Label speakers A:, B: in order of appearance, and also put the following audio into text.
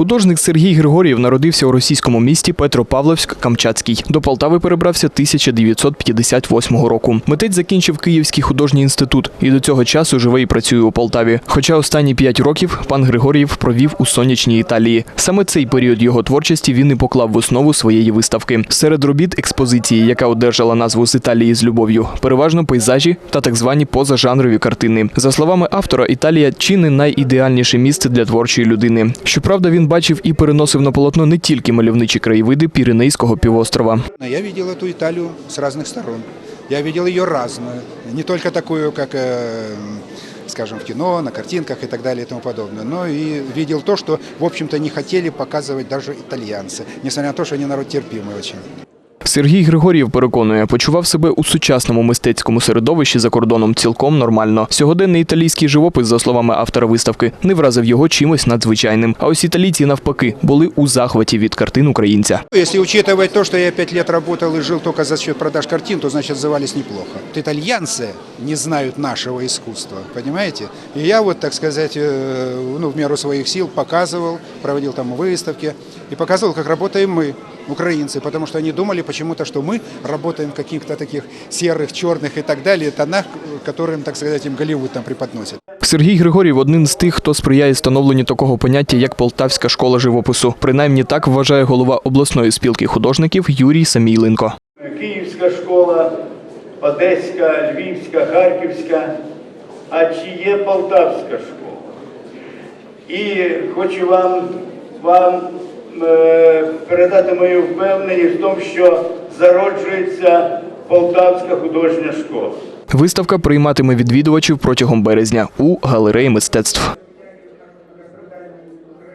A: Художник Сергій Григорєв народився у російському місті Петропавловськ-Камчатський. До Полтави перебрався 1958 року. Митець закінчив Київський художній інститут і до цього часу живе і працює у Полтаві. Хоча останні п'ять років пан Григорєв провів у сонячній Італії. Саме цей період його творчості він і поклав в основу своєї виставки. Серед робіт експозиції, яка одержала назву з Італії з любов'ю, переважно пейзажі та так звані позажанрові картини. За словами автора, Італія чи не найідеальніше місце для творчої людини. Щоправда, він бачив і переносив на полотно не тільки мальовничі краєвиди Піренейського півострова.
B: Я видел эту Италию с разных сторон. Я видел ее разную. Не только такую, как, э, скажем, в кино, на картинках и так далее и тому подобное, но и видел то, что, в общем-то, не хотели показывать даже итальянцы, несмотря на то, что они народ терпимый очень.
A: Сергій Григорєв переконує, почував себе у сучасному мистецькому середовищі за кордоном цілком нормально. Сьогоденний італійський живопис, за словами автора виставки, не вразив його чимось надзвичайним. А ось італійці навпаки були у захваті від картин українця.
B: Если учитывать то, что я пять лет работал и жил только за счет продаж картин, то, значит, отзывались неплохо. Вот Итальянцы не знают нашего искусства, понимаете? И я вот, так сказать, э, ну, в меру своих сил показывал, проводил там выставки и показывал, как работаем мы, украинцы, потому что они думали почему-то, что мы работаем в каких-то таких серых, черных и так далее тонах, которым, так сказать, им Голливуд там преподносит.
A: Сергій Григорєв один з тих, хто сприяє становленню такого поняття, як Полтавська школа живопису. Принаймні так вважає голова обласної спілки художників Юрій Самійленко.
C: Київська школа, Одеська, Львівська, Харківська, а чи є Полтавська школа? І хочу вам, вам е, передати мою впевненість в тому, що зароджується Полтавська художня школа.
A: Виставка прийматиме відвідувачів протягом березня у галереї мистецтв.